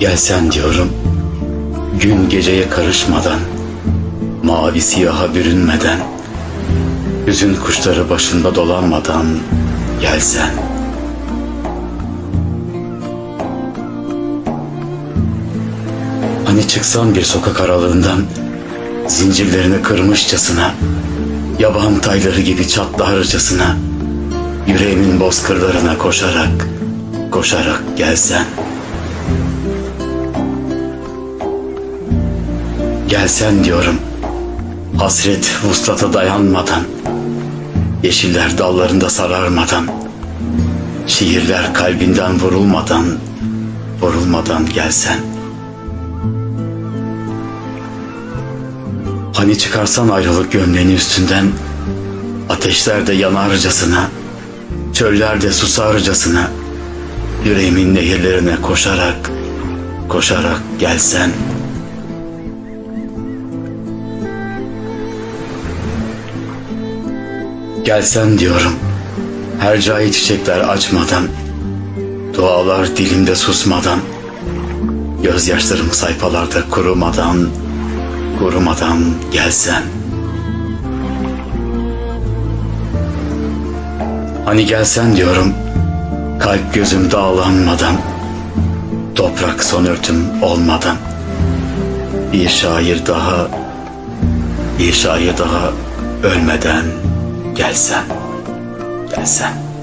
Gelsen diyorum Gün geceye karışmadan Mavi siyaha bürünmeden Hüzün kuşları başında dolanmadan Gelsen. Hani çıksan bir sokak aralığından Zincirlerini kırmışçasına Yaban tayları gibi çatlarcasına Yüreğimin bozkırlarına koşarak Koşarak gelsen Gelsen diyorum. Hasret vuslata dayanmadan Yeşiller dallarında sararmadan Şiirler kalbinden vurulmadan Vurulmadan gelsen. Hani çıkarsan ayrılık gömleğini üstünden Ateşlerde yanarcasına Çöllerde susarcasına Yüreğimin nehirlerine koşarak Koşarak gelsen Gelsen diyorum. Her cahil çiçekler açmadan Dualar dilimde susmadan Gözyaşlarım sayfalarda kurumadan Kurumadan gelsen. Hani gelsen diyorum Kalp gözüm dağlanmadan Toprak son örtüm olmadan. Bir şair daha Bir şair daha ölmeden gelsen Gelsen